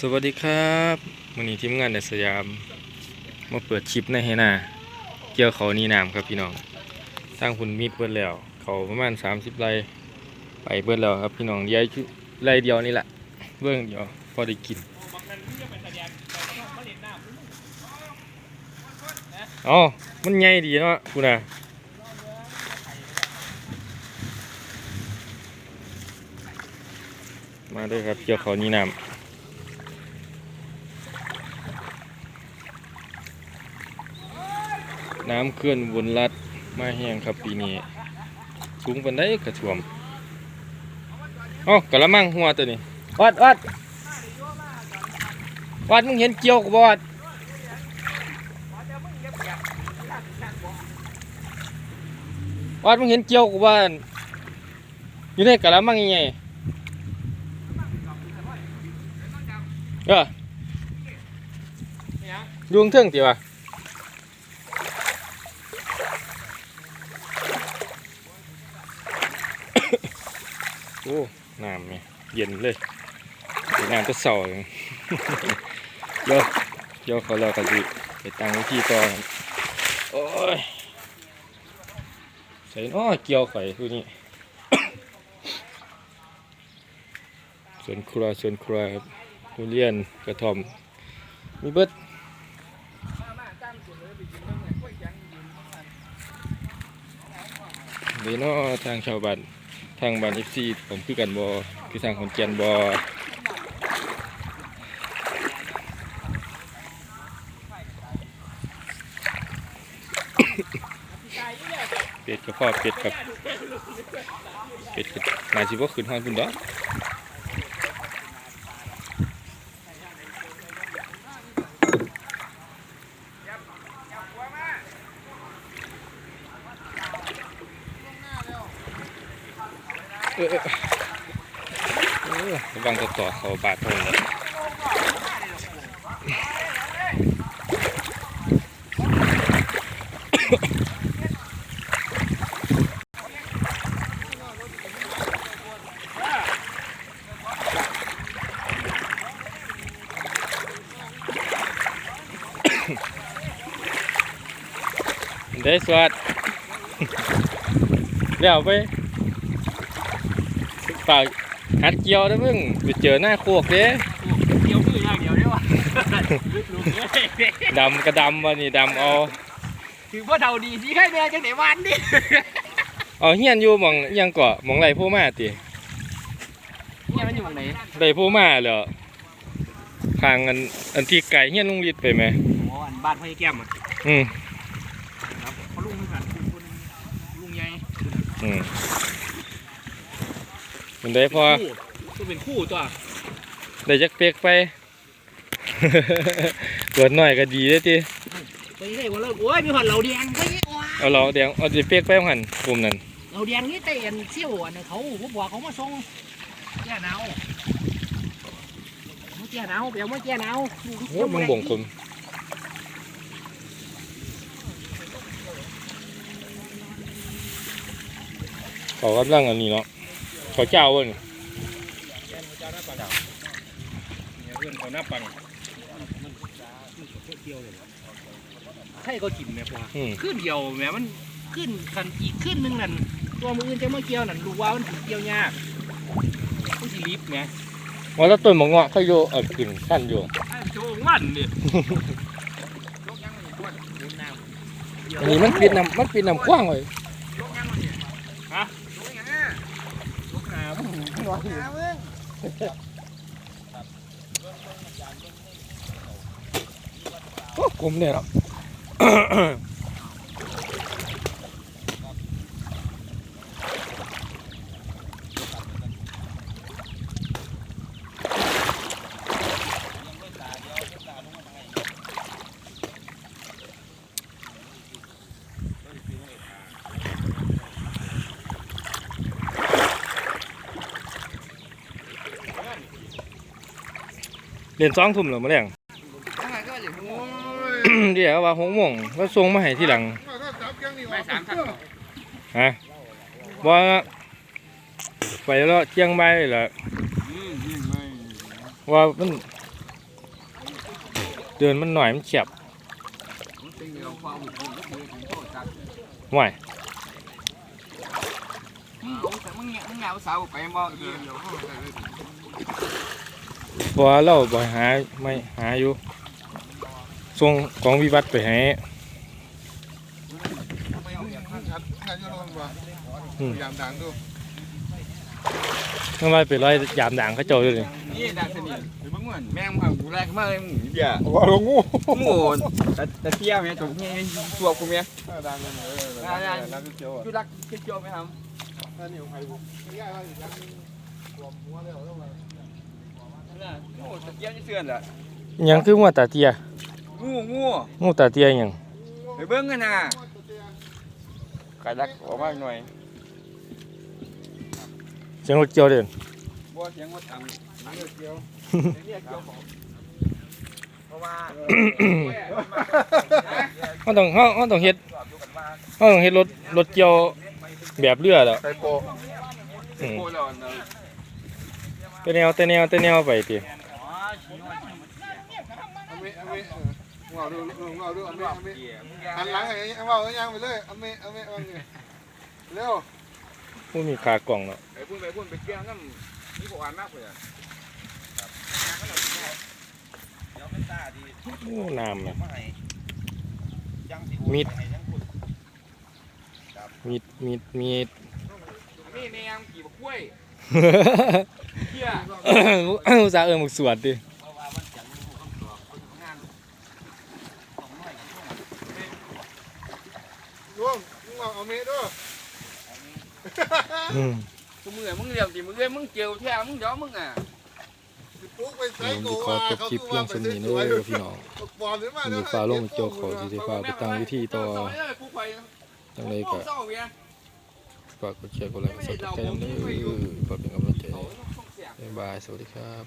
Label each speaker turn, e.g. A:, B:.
A: สวัสดีครับวันนี้ทีมงานในสยาม มาเปิดชิปในให้หนาเกี่ยวเขานี่น้ำครับพี่น้องทางคุณมีดเบิดแล้ว เขาประมาณ30ไรไปเบิดแล้วครับพี่น้องย้ายชุไรเดียวนี่แหละเบื้องเดียวพอได้กินอ๋อมันใหญ่ดีเนาะคุณนะมาด้วยครับเกี่ยวเขานี่น้ำ น้ำเคลื่อนวนลัดมาแห้งครับปีนี้สูงปันได้กระท่วมอ้ากระมังหัวตัวนี้วัดวัดวัดมึงเห็นเกี่ยวกับบวัดวัดมึงเห็นเกี่ยวกับบ้านอยู่ในกระมังยังไงเออดวงเทิงตีวะ โอ้น้ำเนี่ยเย็นเลยน้ำจะเสาเลยเดี๋ยวเดี๋ยเขาเรากันดิไปตั้งว้ที่ต่อนโอ้ยใส่น้อเกี่ยวไข่ตัวนี้ส่วนครัวส่วนครัวครับทุเรียนกระท่อมมีเบิดเดี๋ยวน้อทางชาวบ้าน ทางบ้านเอฟซีผมคือกันบอคือทางขอนแก่นบอเป็ดกับพ่อเป็ดกับเป็ดกับนายสิบ่ขึ้นห้องคุณดอกเออเออเออระ วังจะต่อเขาบาดตรงนี้ได้สวัสดเดี๋ยวไปฝาก หัดเกี่ยวนะมึงไปเจอหน้าโคกเด้
B: เดียวมืออย่างเดียวได้วะลูกเอ้ย
A: ดำกระดำวะนี่ดำเอา
B: ถือว่าเดาดีสิให้แม่จังไหนวันดิ
A: เอาเฮียนอยู่หมองอิหยังเกาะหมองไรผู้มาติ
B: เนี่ยมันอยู่ตรงไหน
A: ไรผู้มาเหรอทางอันอันที่ไก่เฮียนลุงฤทธิ์ไปไหม
B: อ๋ออันบ้านพ่อแก้มอะ
A: อืม
B: ครับเขาลุงเหมือนกันคุณลุงใหญ่
A: อืม มันได้พอ
B: คู่ก็เป็นคู่ตัว
A: ได้จักเปียกไปเกิดหน่อยก็ดีเด้อติ
B: ไปได้ว่าเลิกโอ้ยมีหอนเหลาแดงไปเนี่ยว้า
A: เอาเราเดี๋ยวเอาสิเปียกไปหันกลุ่มนั้น
B: เหลาแดงนี่เตนเซี่ยวอันนั้นเขาผมบอกเขามาส่งแก่หนาวเมื่อแก่หนาวเดี๋ยวเมื่อแก่หนาว
A: โอ้มึงบ่งคนเขากำลังอันนี้เนาะเขาเจ้าเว้ย
B: เจ้าหน้าปังเนี่ยเพื่อนเขาหน้าปังใช่ก็กินไหมพ่อ
A: อืม
B: ขึ้นเดียวแหมมันขึ้นคันอีกขึ้นหนึงนั่นตัวมืออื่นจะมาเกี่ยวนั่นรู้ว่ามันสิเกี่ยวยากมันสิลิฟต์ไง
A: ว่าแล้วต้นมะเงาะเขาอยู่เออขึ้นขั้นอยู่
B: ไอ้โจงวันนี่
A: อันนี้มันปิดน้ำมันปิดน้ำกว้างเลย
B: ฮะลูกหามึง หัวหิว
A: โอ้กลมเนี่ยครับ รียนสองทุ่มเหรอมาแรงเดี๋ยวว่าหงโมงแล้วส่งมาให้ที่หลัง
B: ไม่สามทับ
A: ฮะว่าไปแล้วเที่ยงใบเหรอว่ามันเดินมันหน่อยมันแคบ
C: มันเป็นเรื่องความหุ่นก็คือของโทษจัก
A: ห่วย
C: มึงแต่มึงเนี่ยมึงเหงาสาวไปมอง อีก
A: เพราะว่าเราบ่หาไม่หาอยู่ส่งของวิวัฒน์ไปให้
D: ไม่เอาอย่างนั้นครับงานยุ่งลงบ่
A: อืม
D: ยามดังดู
A: ทำไมไปร้อยยามด่างเขาเจ้าอยู่เลย
C: นี่ดักสนิทหรือมึงเหมือนแม่งมากูแรกมาเลยมึงเหี้ย
D: ว่าลงงู
C: งูแต่แต่เที่ยวเนี่ยจบนี่ตัวกูเนี่ย
D: ดังเลยดังเจียว
C: ดูรักเที่ยวไหมครับ
D: นั่นนี่ของใครบุง่ายว่าอีกครั้งนึงรวมหัวแล้วแล้วมา
C: งูแต่เที่ยวจะเสื่อนแหละ
A: ห ยังคือว่าตาเตีย
C: งูงู
A: งูตาเตียหยัง
C: ไปเบิ้งกันนะกายรักออกมาหน่อย
A: เสียงรถเกี่ยวเด่น
C: บ่เสียงว่าทำเกี่ยวเรียกเกี่ยวเพราะว่า
A: เขาต้องเขาเขาต้องเฮ็ดเขาต้องเฮ็ดรถรถเกี่ยวแบบเรือแล้ว
D: ไซโป
A: อืม
C: โคแล้ว นะ
A: แต่แนวแต่แนวแต่แนวไปติ
D: เอเมงเอาดูเอาดูอเมอเมหันหลังอย่างนี้เอาเอายังไปเลยอเมอเมเอาเมเร็ว
A: บ่มีขากล่องเนาะ
C: ไปพุ่นไปพุ่นไปเกี่ยวน้ำนี่พวกอ่านมากเลยอะ
A: โอ้น้ำเนี่ยมีดมีดมีดมีด
C: นี่แนมกี่บกล้วย
A: อุตส่าห์เอิ้นหมึกสวดติ
D: ร่วมมึงเอาอเมด้วย
A: อืม
C: มึงเหนื่อยมึงเรียมดิมึงเรียมึงเกี่ยวแท้มึงเดี๋ยวมึงอะ
D: ปุ๊กไปไซ
A: ผม
D: โก
A: สิขอจบคลิปเพียงสำนี้เด้อพี่น้อง
D: ปอมหรือมา
A: มีฟ้าลงเกี่ยวเขาสิได้ฟ้าไปตั้งวิธีต่อจังไดก็
C: เศร้าเมีย
A: ฝากกดแชร์กดไลค์กด Subscribe นด้อเพื่อเป็นกำลังใจบ๊ายบายสวัสดีครับ